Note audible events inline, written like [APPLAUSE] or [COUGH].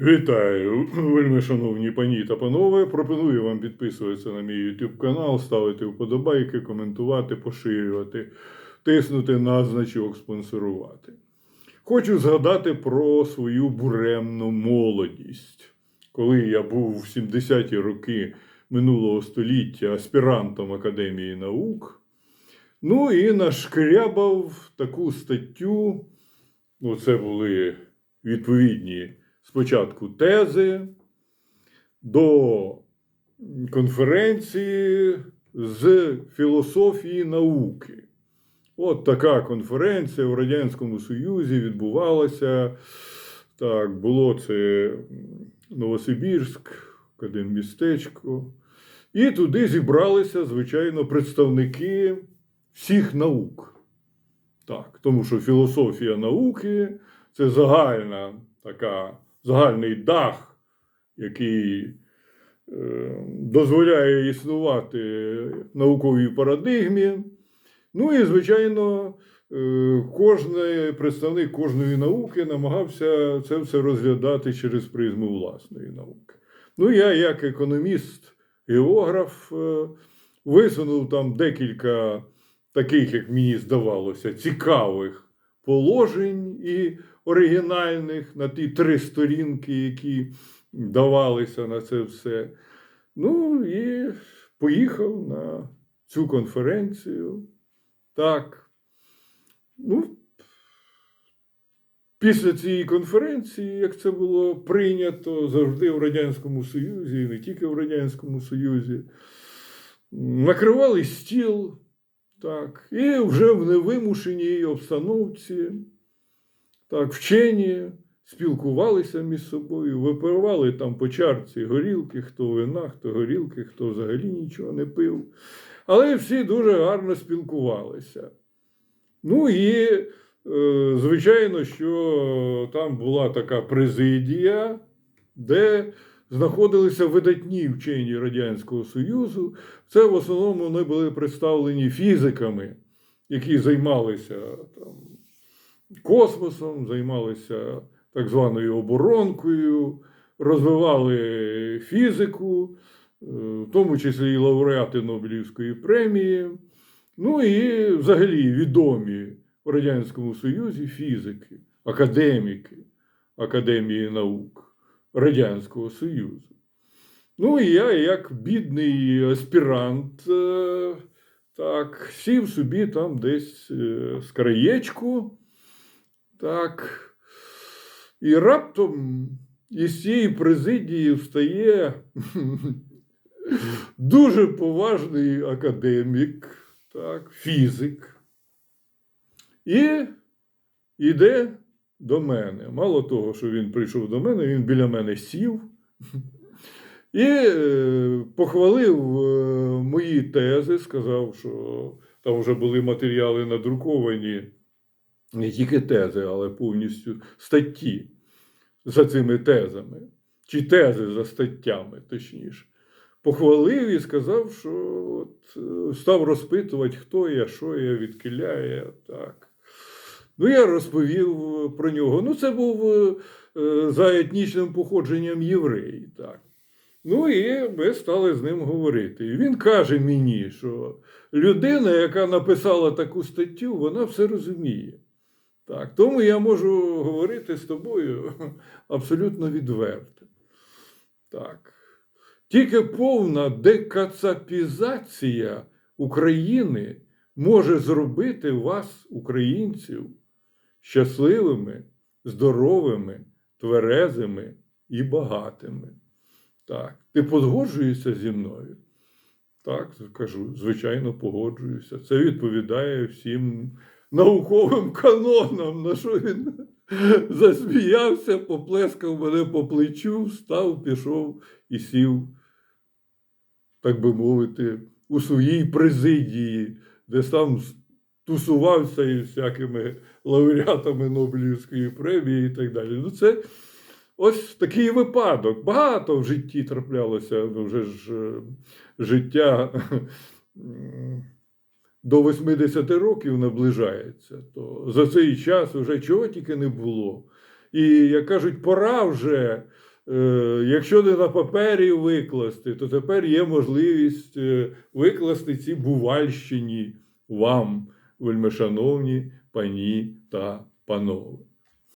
Вітаю, вельми шановні пані та панове. Пропоную вам підписуватися на мій YouTube канал, ставити вподобайки, коментувати, поширювати, тиснути на значок спонсорувати. Хочу згадати про свою буремну молодість. Коли я був в 70-ті роки минулого століття аспірантом Академії наук, ну і нашкрябав таку статтю. Ну, це були відповідні спочатку тези до конференції з філософії науки. От така конференція в Радянському Союзі відбувалася. Так, було це Новосибірськ, Академмістечко. І туди зібралися, звичайно, представники всіх наук. Так, тому що філософія науки це загальна така, загальний дах, який е, дозволяє існувати науковій парадигмі. Ну і, звичайно, е, кожний представник кожної науки намагався це все розглядати через призму власної науки. Ну, я, як економіст, географ, е, висунув там декілька таких, як мені здавалося, цікавих положень і оригінальних на ті три сторінки, які давалися на це все. Ну і поїхав на цю конференцію. Так. Ну, після цієї конференції, як це було прийнято завжди в Радянському Союзі, і не тільки в Радянському Союзі, накривали стіл. Так, і вже в невимушеній обстановці так, вчені спілкувалися між собою, випивали там по чарці горілки, хто вина, хто горілки, хто взагалі нічого не пив. Але всі дуже гарно спілкувалися. Ну і, е, звичайно, що там була така президія, де знаходилися видатні вчені Радянського Союзу. Це в основному вони були представлені фізиками, які займалися там, космосом, займалися так званою оборонкою, розвивали фізику, е, в тому числі і лауреати Нобелівської премії. Ну і взагалі відомі у Радянському Союзі фізики, академіки Академії наук Радянського Союзу. Ну і я, як бідний аспірант, е, так, сів собі там десь е, з краєчку, так, і раптом із цієї президії встає [LAUGHS] дуже поважний академік, так, фізик, і йде до мене. Мало того, що він прийшов до мене, він біля мене сів [LAUGHS] і е, похвалив е, мої тези, сказав, що там вже були матеріали надруковані, не тільки тези, але повністю статті за цими тезами, чи тези за статтями, точніше. Похвалив і сказав, що от, е, став розпитувати, хто я, що я, відкиляє. Так. Ну, я розповів про нього. Ну, це був е, е, за етнічним походженням єврей. Так. Ну і ми стали з ним говорити. І він каже мені, що людина, яка написала таку статтю, вона все розуміє. Так, тому я можу говорити з тобою [LAUGHS] абсолютно відверто. Так. Тільки повна декацапізація України може зробити вас, українців, щасливими, здоровими, тверезими і багатими. Так, ти погоджуєшся зі мною? Так, кажу, звичайно, погоджуюся. Це відповідає всім науковим канонам, на що він засміявся, поплескав мене по плечу, встав, пішов і сів, так би мовити, у своїй президії, де сам тусувався із всякими лауреатами Нобелівської премії і так далі. Ну, це ось такий випадок. Багато в житті траплялося, ну вже ж е, життя. До 80 років наближається, то за цей час вже чого тільки не було. І, як кажуть, пора вже, е, якщо не на папері викласти, то тепер є можливість е, викласти ці бувальщині вам, вельмишановні пані та панове.